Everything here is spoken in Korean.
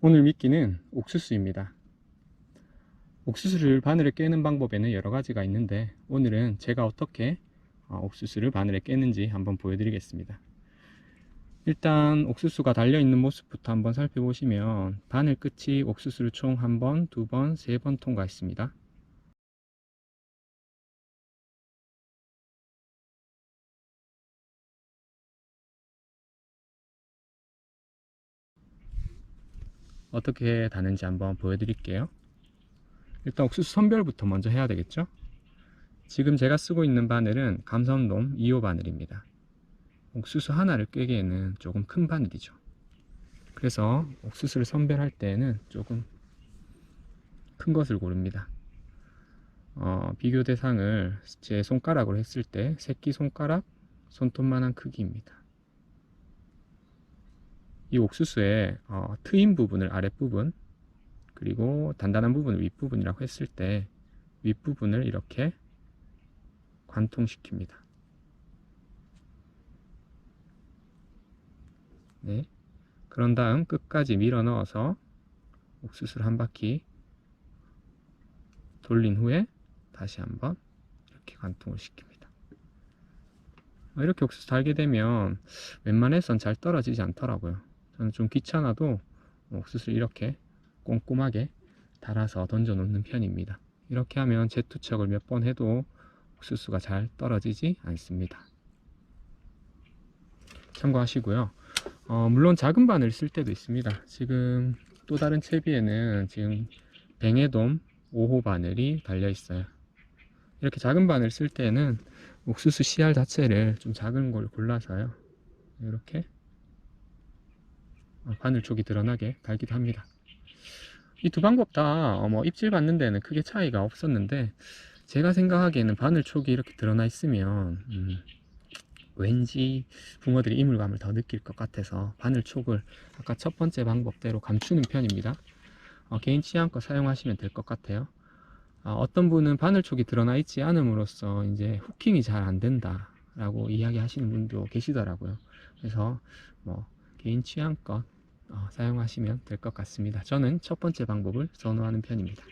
오늘 미끼는 옥수수입니다. 옥수수를 바늘에 깨는 방법에는 여러 가지가 있는데 오늘은 제가 어떻게 어, 옥수수를 바늘에 깨는지 한번 보여드리겠습니다. 일단 옥수수가 달려있는 모습부터 한번 살펴보시면 바늘 끝이 옥수수를 총 한 번, 두 번, 세 번 통과했습니다. 어떻게 다는지 한번 보여드릴게요. 일단 옥수수 선별부터 먼저 해야 되겠죠? 지금 제가 쓰고 있는 바늘은 감성돔 2호 바늘입니다. 옥수수 하나를 꿰기에는 조금 큰 바늘이죠. 그래서 옥수수를 선별할 때는 조금 큰 것을 고릅니다. 어, 비교 대상을 제 손가락으로 했을 때 새끼 손가락 손톱만한 크기입니다. 이 옥수수의 어, 트인 부분을 아랫부분 그리고 단단한 부분을 윗부분이라고 했을 때 윗부분을 이렇게 관통시킵니다. 네. 그런 다음 끝까지 밀어 넣어서 옥수수를 한 바퀴 돌린 후에 다시 한번 이렇게 관통을 시킵니다. 어, 이렇게 옥수수 달게 되면 웬만해선 잘 떨어지지 않더라고요. 저는 좀 귀찮아도 옥수수를 이렇게 꼼꼼하게 달아서 던져 놓는 편입니다. 이렇게 하면 재투척을 몇 번 해도 옥수수가 잘 떨어지지 않습니다. 참고하시고요. 어, 물론 작은 바늘 쓸 때도 있습니다. 지금 또 다른 채비에는 지금 뱅에돔 5호 바늘이 달려 있어요. 이렇게 작은 바늘 쓸 때는 옥수수 씨알 자체를 좀 작은 걸 골라서요. 이렇게 어, 바늘 쪽이 드러나게 달기도 합니다. 이 두 방법 다 뭐 입질 받는 데는 크게 차이가 없었는데 제가 생각하기에는 바늘 촉이 이렇게 드러나 있으면 음, 왠지 붕어들이 이물감을 더 느낄 것 같아서 바늘 촉을 아까 첫 번째 방법대로 감추는 편입니다. 어, 개인 취향껏 사용하시면 될 것 같아요. 어, 떤 분은 바늘 촉이 드러나 있지 않음으로써 이제 후킹이 잘 안 된다 라고 이야기 하시는 분도 계시더라고요. 그래서 뭐 개인 취향껏 어, 사용하시면 될 것 같습니다. 저는 첫 번째 방법을 선호하는 편입니다.